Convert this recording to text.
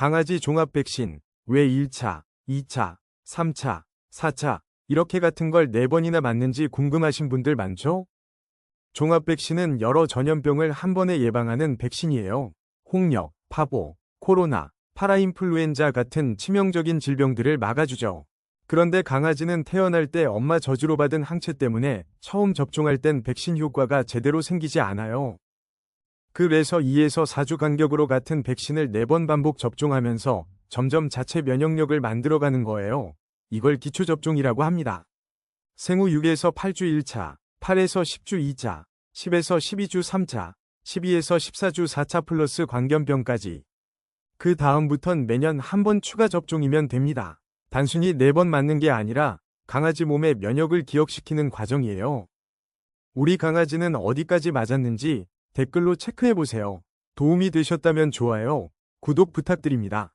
강아지 종합 백신, 왜 1차, 2차, 3차, 4차, 이렇게 같은 걸 4번이나 맞는지 궁금하신 분들 많죠? 종합 백신은 여러 전염병을 한 번에 예방하는 백신이에요. 홍역, 파보, 코로나, 파라인플루엔자 같은 치명적인 질병들을 막아주죠. 그런데 강아지는 태어날 때 엄마 저주로 받은 항체 때문에 처음 접종할 땐 백신 효과가 제대로 생기지 않아요. 그래서 2에서 4주 간격으로 같은 백신을 4번 반복 접종하면서 점점 자체 면역력을 만들어가는 거예요. 이걸 기초접종이라고 합니다. 생후 6에서 8주 1차, 8에서 10주 2차, 10에서 12주 3차, 12에서 14주 4차 플러스 광견병까지. 그 다음부턴 매년 한 번 추가 접종이면 됩니다. 단순히 4번 맞는 게 아니라 강아지 몸의 면역을 기억시키는 과정이에요. 우리 강아지는 어디까지 맞았는지 댓글로 체크해보세요. 도움이 되셨다면 좋아요, 구독 부탁드립니다.